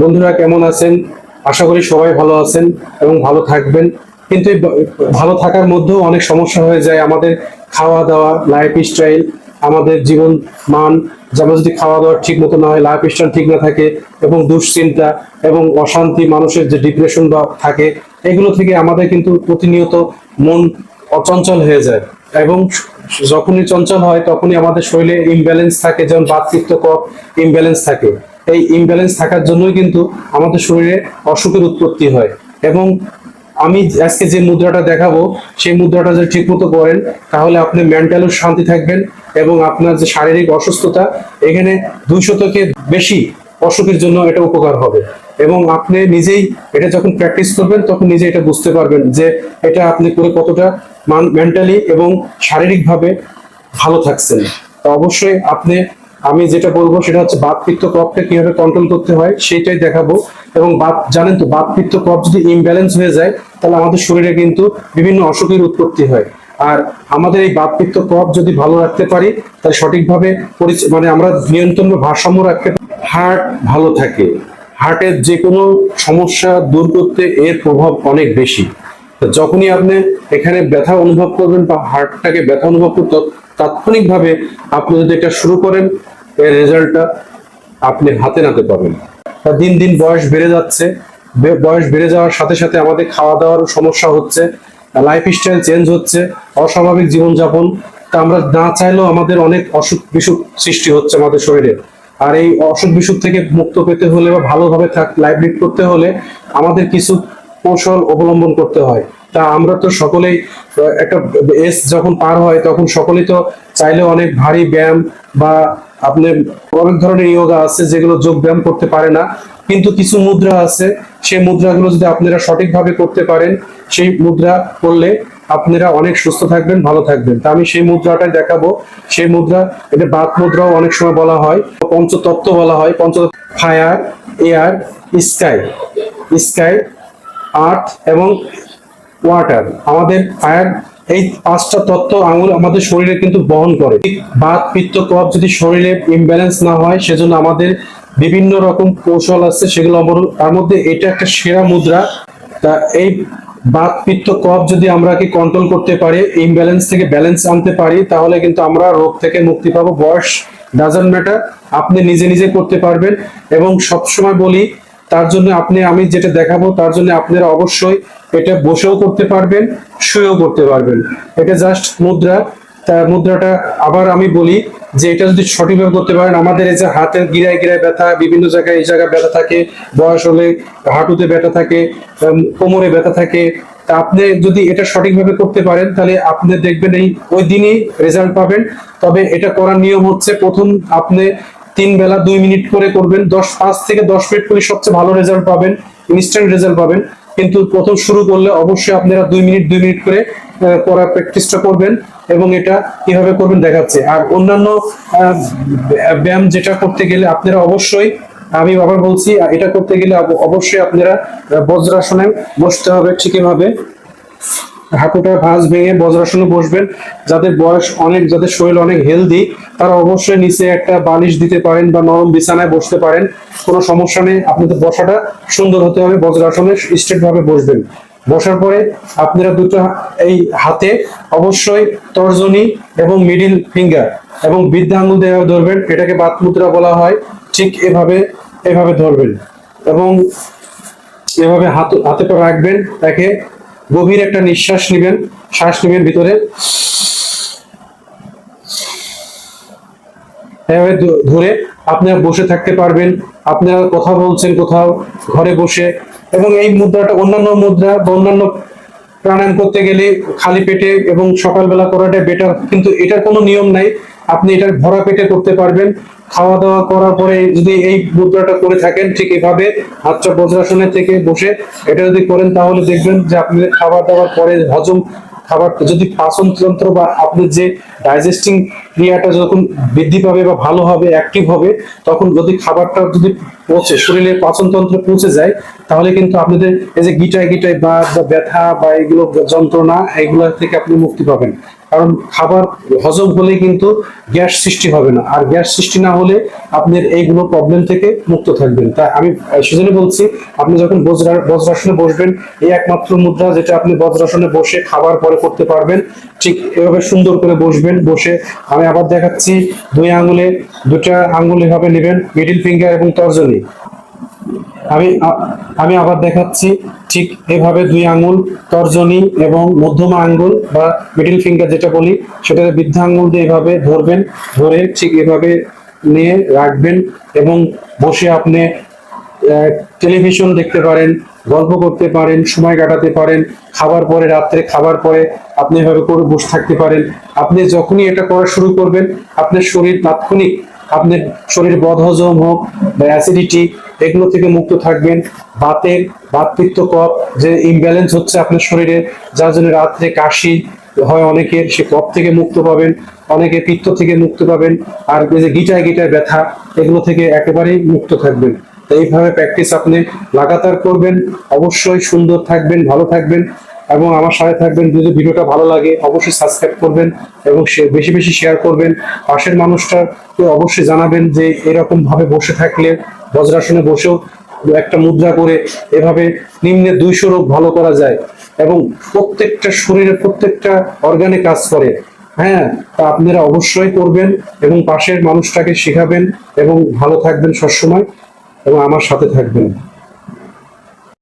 বন্ধুরা কেমন আছেন? আশা করি সবাই ভালো আছেন এবং ভালো থাকবেন। কিন্তু ভালো থাকার মধ্যেও অনেক সমস্যা হয়ে যায়। আমাদের খাওয়া দাওয়া লাইফ স্টাইল আমাদের জীবন মান যেমন যদি খাওয়া দাওয়া ঠিক মতো না হয় লাইফ স্টাইল ঠিক না থাকে, এবং দুশ্চিন্তা, এবং অশান্তি, মানুষের যে ডিপ্রেশন বা থাকে, এগুলো থেকে আমাদের কিন্তু প্রতিনিয়ত মন অচঞ্চল হয়ে যায়। এবং যখনই চঞ্চল হয়, তখনই আমাদের শরীরে ইমব্যালেন্স থাকে। যেমন বাতপিত্ত কফ ইমব্যালেন্স থাকে। এই ইমব্যালেন্স থাকার জন্যই কিন্তু আমাদের শরীরে অসুখের উৎপত্তি হয়। এবং আমি আজকে যে মুদ্রাটা দেখাবো, সেই মুদ্রাটা যদি ঠিকমতো করেন তাহলে আপনি মেন্টালও শান্তি থাকবেন এবং আপনার যে শারীরিক অসুস্থতা, এখানে দুইশো থেকে বেশি অসুখের জন্য এটা উপকার হবে। এবং আপনি নিজেই এটা যখন প্র্যাকটিস করবেন, তখন নিজে এটা বুঝতে পারবেন যে এটা আপনি করে কতটা মেন্টালি এবং শারীরিকভাবে ভালো থাকছেন। তো অবশ্যই আপনি আমি যেটা বলব সেটা হচ্ছে বাত পিত্ত কফকে কীভাবে কন্ট্রোল করতে হয়, সেটাই দেখাবো। এবং বাত, জানেন তো বাত পিত্ত কফ যদি ইমব্যালেন্স হয়ে যায়, তাহলে আমাদের শরীরে কিন্তু বিভিন্ন অসুখের উৎপত্তি হয়। আর আমাদের এই বাত পিত্ত কফ যদি ভালো রাখতে পারি, তাহলে সঠিকভাবে মানে আমরা নিয়ন্ত্রণ ভারসাম্য রাখতে। হার্ট ভালো থাকে। হার্টের যে কোনো সমস্যা দূর করতে এর প্রভাব অনেক বেশি। যখনই আপনি এখানে ব্যথা অনুভব করবেন বা হার্টটাকে ব্যথা অনুভব করতে তাৎক্ষণিকভাবে আপনি যদি এটা শুরু করেন, এর রেজাল্টটা আপনি হাতে নাতে পাবেন। দিন দিন বয়স বেড়ে যাচ্ছে। বয়স বেড়ে যাওয়ার সাথে সাথে আমাদের খাওয়া দাওয়ার সমস্যা হচ্ছে লাইফ স্টাইল চেঞ্জ হচ্ছে, অস্বাভাবিক জীবনযাপন। তা আমরা না চাইলেও আমাদের অনেক অসুখ বিসুখ সৃষ্টি হচ্ছে আমাদের শরীরে। আর এই অসুখ বিসুখ থেকে মুক্ত পেতে হলে বা ভালোভাবে থাক লাইফ লিড করতে হলে আমাদের কিছু কৌশল অবলম্বন করতে হয়। তা আমরা তো সকলেই একটা এস যখন পার হয়, তখন সকলেই তো চাইলে অনেক ভারী ব্যায়াম বা আপনি অনেক ধরনের ইয়োগা আছে যেগুলো যোগ ব্যায়াম করতে পারে না। কিন্তু কিছু মুদ্রা আছে, সেই মুদ্রাগুলো যদি আপনারা সঠিকভাবে করতে পারেন, সেই মুদ্রা করলে আপনারা অনেক সুস্থ থাকবেন, ভালো থাকবেন। তা আমি সেই মুদ্রাটাই দেখাবো। সেই মুদ্রা, এটা বাত মুদ্রাও অনেক সময় বলা হয়, পঞ্চতত্ত্ব বলা হয় পঞ্চ fire, air, sky sky, earth এবং ওয়াটার আমাদের ফায়ার এই পাঁচটা তত্ত্ব আঙুল আমাদের শরীরে কিন্তু বহন করে। বাত, পিত্ত, কফ যদি শরীরে ইমব্যালেন্স না হয়, সেজন্য আমাদের বিভিন্ন রকম কৌশল আছে, সেগুলো আমার তার মধ্যে এটা একটা সেরা মুদ্রা। তা এই বাত, পিত্ত, কফ যদি আমরা কি কন্ট্রোল করতে পারি ইমব্যালেন্স থেকে ব্যালেন্স আনতে পারি, তাহলে কিন্তু আমরা রোগ থেকে মুক্তি পাবো। বয়স ডাজন্ট ম্যাটার আপনি নিজে নিজে করতে পারবেন। এবং সবসময় বলি তার জন্য আপনি, আমি যেটা দেখাবো, তার জন্য আপনারা অবশ্যই এটা বসেও করতে পারবেন, শুয়েও করতে পারবেন। এটা জাস্ট মুদ্রা। মুদ্রাটা আবার আমি বলি যে এটা যদি সঠিকভাবে করতে পারেন, আমাদের এই যে হাতের গিরায় গিরায় ব্যথা, বিভিন্ন জায়গায় এই জায়গায় ব্যথা থাকে, বয়স হলে হাঁটুতে ব্যথা থাকে কোমরে ব্যথা থাকে, তা আপনি যদি এটা সঠিকভাবে করতে পারেন, তাহলে আপনি দেখবেন এই ওই দিনই রেজাল্ট পাবেন। তবে এটা করার নিয়ম হচ্ছে, প্রথম আপনি তিন বেলা দুই মিনিট করে করবেন। দশ, পাঁচ থেকে দশ মিনিট করে সবচেয়ে ভালো রেজাল্ট পাবেন ইনস্ট্যান্ট রেজাল্ট পাবেন। কিন্তু প্রথম শুরু করলে অবশ্যই আপনারা দুই মিনিট দুই মিনিট করে করার প্র্যাকটিসটা করবেন এবং এটা কীভাবে করবেন দেখাচ্ছে। আর অন্যান্য ব্যায়াম যেটা করতে গেলে আপনারা অবশ্যই, আমি আবার বলছি, এটা করতে গেলে অব- অবশ্যই আপনারা বজ্রাসনে বসতে হবে ঠিক এভাবে। হাঁটুটা ভাঁজ ভেঙে বজ্রাসনে বসবেন। যাদের বয়স অনেক, যাদের শরীর অনেক হেলদি তারা অবশ্যই নিচে একটা বালিশ দিতে পারেন বা নরম বিছানায় বসতে পারেন। কোনো সমস্যা নেই, আপনাদের বসাটা সুন্দর হতে হবে, বজ্রাসনে স্ট্রেট ভাবে বসবেন। বসার পরে আপনারা দুটো এই হাতে অবশ্যই তর্জনী এবং মিডিল ফিঙ্গার এবং বৃদ্ধা আঙুল দিয়ে ধরবেন। এটাকে বাত মুদ্রা বলা হয়, ঠিক এভাবে এভাবে ধরবেন এবং এভাবে হাত, হাতে রাখবেন তাকে গভীর একটা নিঃশ্বাস নেবেন, শ্বাস নেবেন ভিতরে। এভাবে ধরে আপনারা বসে থাকতে পারবেন, আপনারা কথা বলছেন কোথাও, ঘরে বসে। এবং এই মুদ্রাটা, অন্যান্য মুদ্রা বা অন্যান্য প্রাণায়াম করতে গেলে খালি পেটে এবং সকালবেলা করাটা বেটার কিন্তু এটার কোনো নিয়ম নাই। আপনি এটা ভরা পেটে করতে পারবেন। খাওয়া দাওয়া করার পরে যদি এই মুদ্রাটা করে থাকেন ঠিক এভাবে, হাতটা বজ্রাসনে থেকে বসে এটা যদি করেন তাহলে দেখবেন যে আপনি খাবার দাবার পরে হজম খাবার, যদি পাচন তন্ত্র বা আপনার যে ডাইজেস্টিং ক্রিয়াটা যখন বৃদ্ধি পাবে বা ভালো হবে অ্যাক্টিভ হবে, তখন যদি খাবারটা যদি পৌঁছে শরীরে পাচন তন্ত্রে পৌঁছে যায়, তাহলে কিন্তু আপনাদের এই যে গিটায় গিটায় বা ব্যথা বা এগুলো যন্ত্রণা, এগুলো থেকে আপনি মুক্তি পাবেন। কারণ খাবার হজম হলে কিন্তু গ্যাস সৃষ্টি হবে না। আর গ্যাস সৃষ্টি না হলে আপনার এইগুলো প্রবলেম থেকে মুক্ত থাকবেন। তাই আমি সেজন্য বলছি, আপনি যখন বজ্রা- বজ্রাসনে বসবেন, এই একমাত্র মুদ্রা যেটা আপনি বজ্রাসনে বসে খাবার পরে করতে পারবেন, ঠিক এভাবে সুন্দর করে বসবেন, বসে আমি আবার দেখাচ্ছি, দুই আঙ্গুলে দুটা আঙ্গুল এভাবে নেবেন মিডিল ফিঙ্গার এবং তর্জনী। আমি আমি আবার দেখাচ্ছি ঠিক এভাবে দুই আঙ্গুল তর্জনী এবং মধ্যমা আঙ্গুল বা মিডিল ফিঙ্গার যেটা বলি, সেটা বৃদ্ধা আঙ্গুল দিয়ে এভাবে ধরবেন, ধরে ঠিক এভাবে নিয়ে রাখবেন এবং বসে আপনি টেলিভিশন দেখতে পারেন, গল্প করতে পারেন, সময় কাটাতে পারেন, খাবার পরে, রাত্রে খাবার পরে আপনি এভাবে করে বসে থাকতে পারেন। আপনি যখনই এটা করা শুরু করবেন, আপনার শরীর তাৎক্ষণিক আপনার শরীর বদহজম হোক বা অ্যাসিডিটি এগুলো থেকে মুক্ত থাকবেন। বাতের বাত পিত্ত কফ, যে ইমব্যালেন্স হচ্ছে আপনার শরীরে, যার জন্য রাত্রে কাশি হয় অনেকের, সে কফ থেকে মুক্ত পাবেন। অনেকে পিত্ত থেকে মুক্ত পাবেন। আর যে গিটায় গিটায় ব্যথা, এগুলো থেকে একেবারেই মুক্ত থাকবেন। তো এইভাবে প্র্যাকটিস আপনি লাগাতার করবেন। অবশ্যই সুন্দর থাকবেন, ভালো থাকবেন। এবং আমার সাথে থাকবেন, যদি ভিডিওটা ভালো লাগে, অবশ্যই সাবস্ক্রাইব করবেন এবং বেশি বেশি শেয়ার করবেন। পাশের মানুষটাকে অবশ্যই জানাবেন যে এরকম ভাবে বসে থাকলে, বজ্রাসনে বসেও একটা মুদ্রা করে এভাবে নিম্নে দুইশো রোগ ভালো করা যায় এবং প্রত্যেকটা শরীরে প্রত্যেকটা অর্গানে কাজ করে। হ্যাঁ তা আপনারা অবশ্যই করবেন এবং পাশের মানুষটাকে শেখাবেন এবং ভালো থাকবেন সবসময় এবং আমার সাথে থাকবেন।